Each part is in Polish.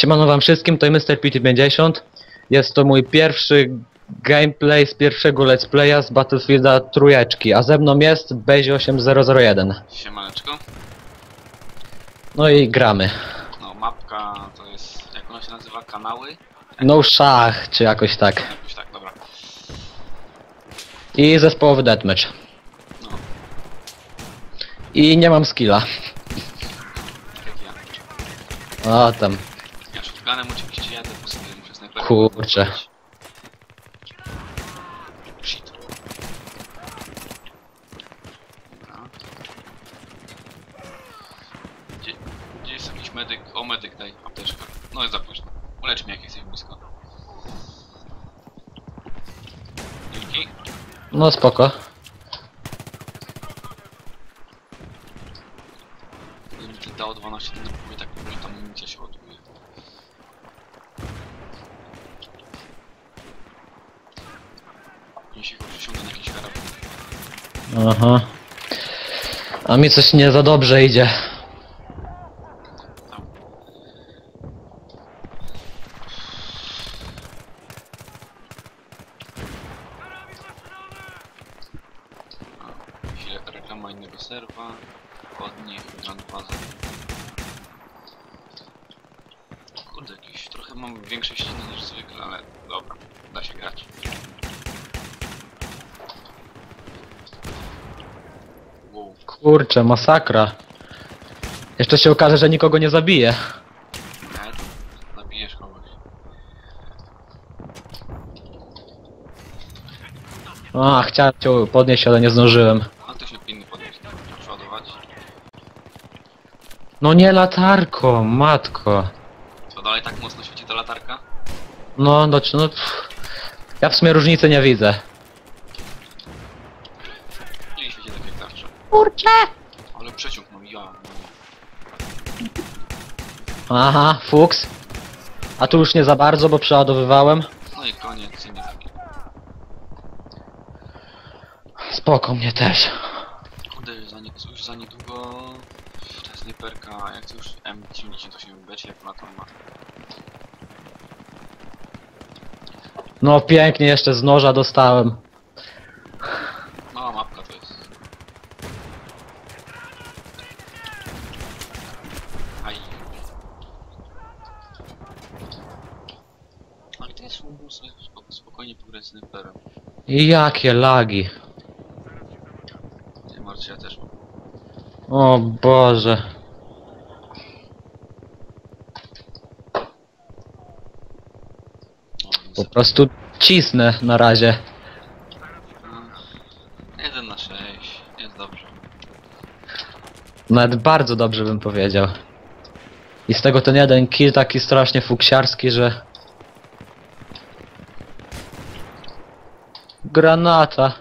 Siemano wam wszystkim, to Mr. PT50. Jest to mój pierwszy gameplay z pierwszego let's playa z Battlefielda trójeczki, a ze mną jest Bezi8001. Siemaneczko. No i gramy. No, mapka to jest, jak ona się nazywa, kanały? No szach, czy jakoś tak. Jakoś tak, dobra. I zespołowy deathmatch. No, I nie mam skilla. tak jak ja. O tam. Ja shotgunem oczywiście jadę po sobie, muszę snajperkę Kurczę. Gdzie, gdzie jest jakiś medyk? O, medyk, daj apteczkę. No jest za późno. Ulecz mnie jak jesteś blisko. Dzięki. No spoko. Dało 12, to by tak powoli tam amunicja się ładuje. Jeśli chodzi osiągnę na jakiś. Aha. A mi coś nie za dobrze idzie. Chwilę, reklama innego serwa. Od nich, Grand Plaza. Kurde, jakieś trochę mam większe ściny niż zwykle, ale dobra, da się grać. Kurczę, masakra. Jeszcze się okaże, że nikogo nie zabije. Ed, zabijesz kogoś. A, chciałem cię podnieść, ale nie zdążyłem. A to się powinny podnieść. Przeładować. No nie latarko, matko. Co dalej tak mocno świeci ta latarka? No, no, no pff. Ja w sumie różnicy nie widzę. Nie świeci tak jak zawsze. Kurczę! Ale przeciągnął ja. no. Aha, fuks. A tu już nie za bardzo, bo przeładowywałem. No i koniec, nie. Spoko mnie też. Kurde, za nie, już za niedługo ta snajperka, jak to już M98B, czy jak ona tam ma. No pięknie, jeszcze z noża dostałem. Mała mapka to jest. Aj. Ale to spoko- spokojnie pograć z snajperem. I jakie lagi. Nie martw się, ja też mam. O Boże. O, Po prostu cisnę na razie. No, 1 na 6, jest dobrze. Nawet bardzo dobrze bym powiedział. I z tego ten jeden kill taki strasznie fuksiarski, że... Granata.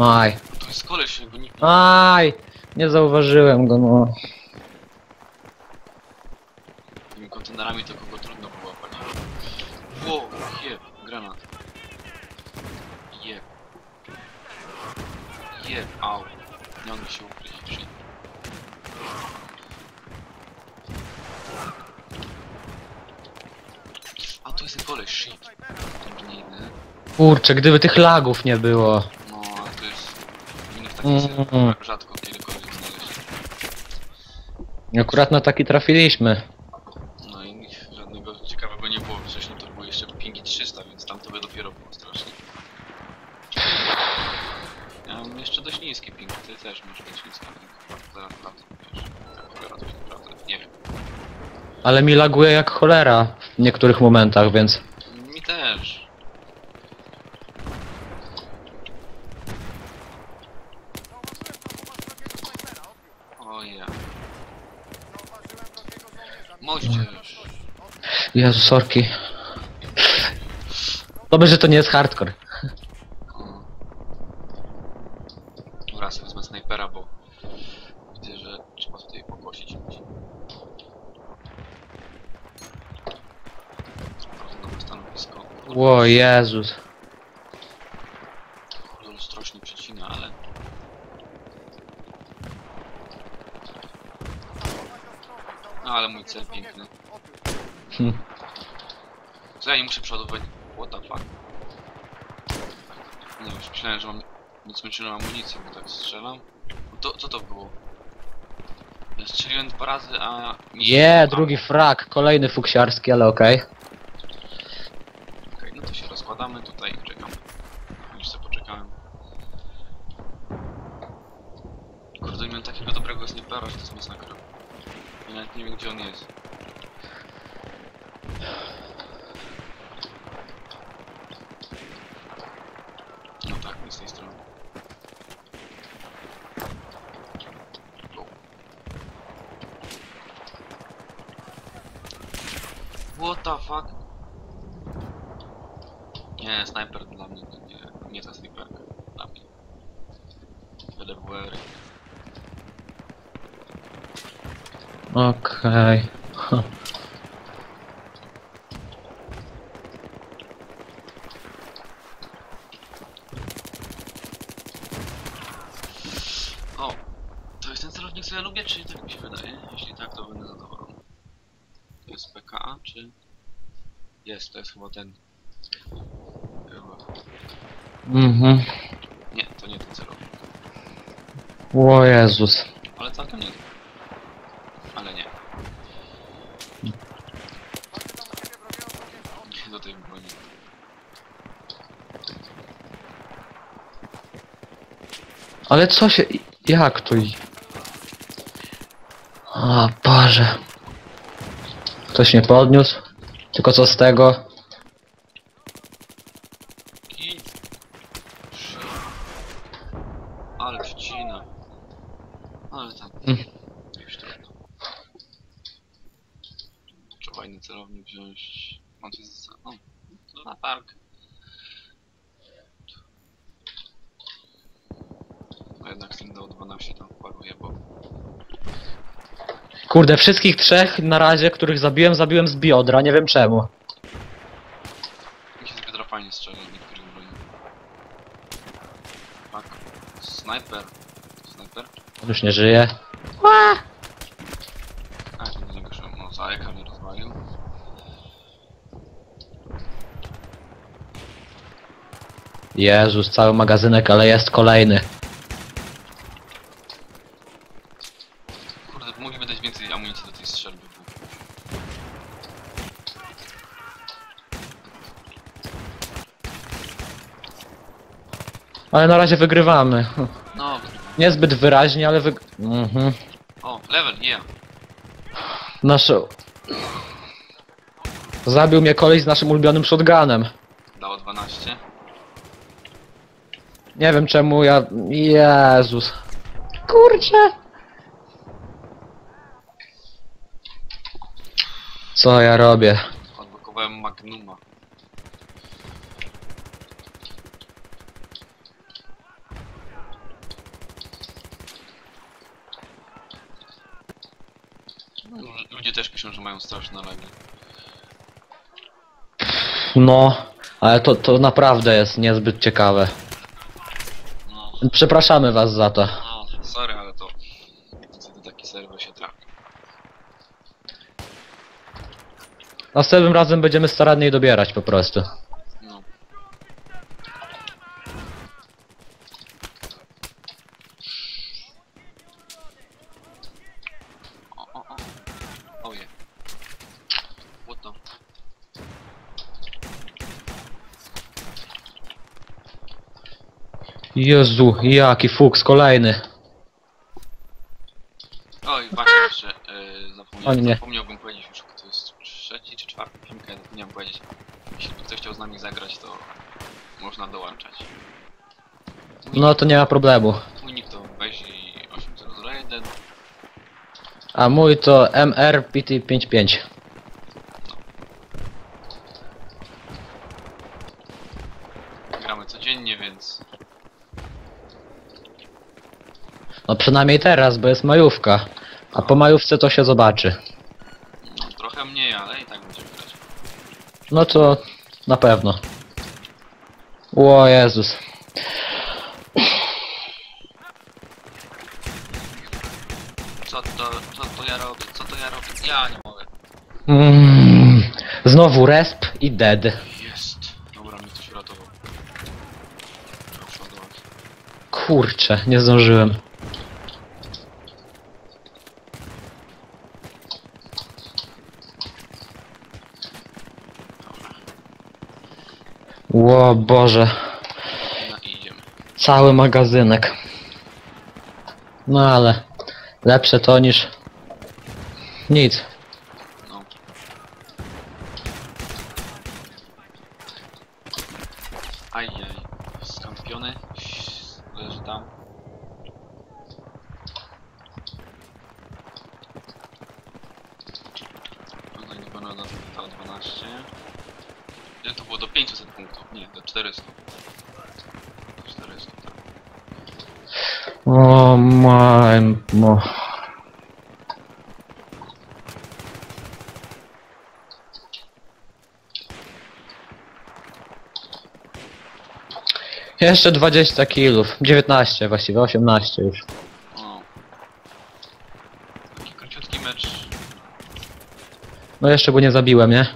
Aj. To jest koleś, bo nikt Aj! Nie zauważyłem go, no. tymi kontenerami to kogo trudno było łapać. Wow, jeb, granat. Jeb. Jeb, au. Nie on mi się ukryć. A to jest koleś, shit. Ten inny. Kurczę, gdyby tych lagów nie było. No, ale to jest... Takim Mhm. mm. rzadko kiedykolwiek znaleźć. Akurat na taki trafiliśmy. No i nic żadnego ciekawego nie było. Wcześniej to były jeszcze pingi 300, więc tam to by dopiero było strasznie. Ja mam jeszcze dość niski ping, ty też masz dość niski ping. Zaraz sprawdzę, wiesz. Jak cholera to się naprawdę, nie wiem. Ale mi laguje jak cholera w niektórych momentach, więc... Mi też. Oje. Moździerz. Jezu, sorki. Dobrze, że to nie jest hardcore. Dobra, sobie wezmę snajpera, bo widzę, że trzeba tutaj pokosić nowe stanowisko. Ło, Jezus. kurde, ostrożnie przecina, ale... No ale mój cel piękny. Hm. Co ja nie muszę przeładować? What the fuck? Nie już myślałem, że mam nieskończoną amunicję, bo tak strzelam. To, co to było? Ja strzeliłem dwa razy, a... Je, a- drugi frak, kolejny fuksiarski, ale okej. Okej, no to się rozkładamy tutaj i czekamy. Już sobie poczekałem. Kurde, miałem takiego dobrego snipera, że to jest masakra. Ja nawet nie wiem gdzie on jest. No tak, nie z tej strony. Go. What the fuck? Nie, snajper dla mnie to nie, nie ta snajperka. Dla mnie. LWR. Okej. Huh. O! To jest ten celownik, co ja lubię, czy tak mi się wydaje? Jeśli tak, to będę zadowolony. To jest PKA, czy... Jest, to jest chyba ten. Chyba. Mhm. Nie, to nie ten celownik. O Jezus. Ale całkiem nie. Ale nie. Nie do tej broni. Ale co się... Jak to... i- O Boże. Ktoś mnie podniósł. Tylko co z tego? I... Ale trzcina. Ale tam... Mm. Już trudno. Trzeba inny celownik wziąć. Mam coś za... O, to na park. No jednak ten do 12 tam paruje, bo... Kurde, wszystkich trzech na razie, których zabiłem, zabiłem z biodra, nie wiem czemu. Mi się z biodra fajnie strzela niektórych broni. Tak. Snajper. Snajper? On już nie żyje. A, to do niego szło. No, za ekran mnie rozwalił. Jezus, cały magazynek, ale jest kolejny. Kurde, mogliby dać więcej amunicji do tej strzelby. bo- Ale na razie wygrywamy. No, Niezbyt wyraźnie, ale wyg... Mhm. o, level, yeah. Nasz... Zabił mnie koleś z naszym ulubionym shotgunem. Dało 12. Nie wiem czemu ja... Jezus. Kurczę. Co ja robię? Odblokowałem Magnuma. Ludzie też piszą, że mają straszne lagi. No, ale to, to naprawdę jest niezbyt ciekawe. No, Przepraszamy was za to. no, sorry, ale to... Niestety taki serwer się trafi. Następnym razem będziemy staranniej dobierać po prostu. No. O, o, o. Oje. What the... Jezu, jaki fuks, kolejny. Oj, właśnie jeszcze yy, O zapomniałem, nie. zapomniałbym powiedzieć już, to jest trzeci czy czwarty film, ja zapomniałem powiedzieć. Jeśli by ktoś chciał z nami zagrać, to można dołączać. Mój, No to nie ma problemu. mój nick to Bezi 8001. A mój to MRPT55. Gramy codziennie, więc No przynajmniej teraz, bo jest majówka. A po majówce to się zobaczy. no, trochę mniej, ale i tak będziemy grać. No to na pewno. O Jezus. Co to, co to ja robię? Co to ja robię? Ja nie mogę. Mm. Znowu resp i dead. Jest. Dobra, mnie ktoś uratował. Trzeba przodować. Kurczę, nie zdążyłem. Dobra. Ło Boże, No i idziemy. cały magazynek. No ale lepsze to niż nic. No. Ajaj. Skampiony. Leży tam. Tutaj na pewno do to 12. Ile to było? Do 500 punktów. Nie, do 400. Do 400, tak. O my... Mo. Jeszcze 20 kilów. 19 właściwie, 18 już. O. Taki króciutki mecz. No jeszcze go nie zabiłem, nie?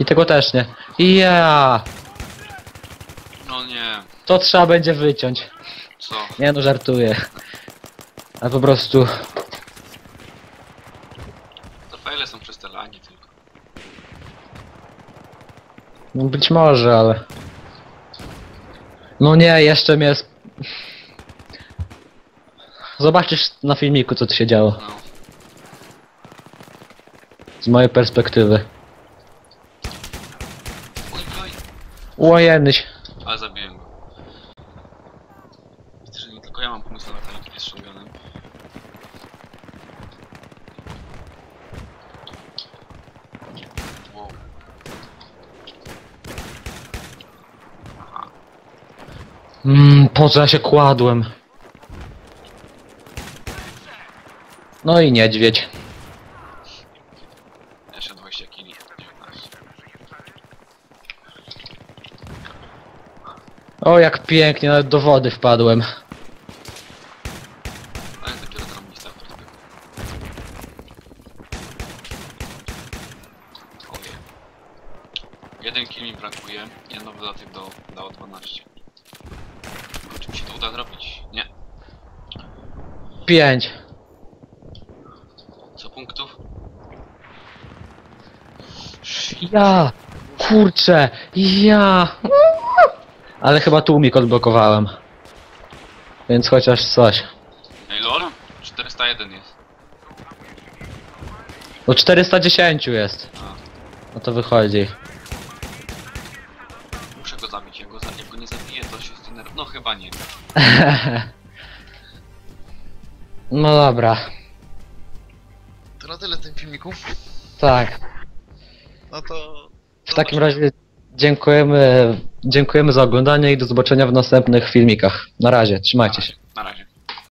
I tego też nie. Ja, No nie. To trzeba będzie wyciąć. Co? Nie no, żartuję. A po prostu... To fajle są przez te lagi tylko. no Być może, ale... No nie, jeszcze mnie... sp- Zobaczysz na filmiku, co tu się działo. No. Z mojej perspektywy. Oj, oj. Ale zabiłem go. Widzę, że nie tylko ja mam pomysł na latanie kiedy z shotgunem. Wow. Aha. Mmm, po co ja się kładłem? No i niedźwiedź. Jeszcze 20 kili. 19. O, jak pięknie, nawet do wody wpadłem. Jeden kill mi brakuje. Jedno dodatek do, dało 12. Mi się to uda zrobić? Nie. Pięć. Co punktów? Ja! Kurczę! Ja! Ale chyba tłumik odblokowałem. Więc chociaż coś. Ej lol? 401 jest. No 410 jest. A, No to wychodzi. muszę go zabić. Jak go, za, jak go nie zabiję, to się zdenerwuję. No chyba nie. No dobra. To na tyle w tym filmiku. Tak. No to... W takim razie dziękujemy, dziękujemy za oglądanie i do zobaczenia w następnych filmikach. Na razie, trzymajcie się. Na razie.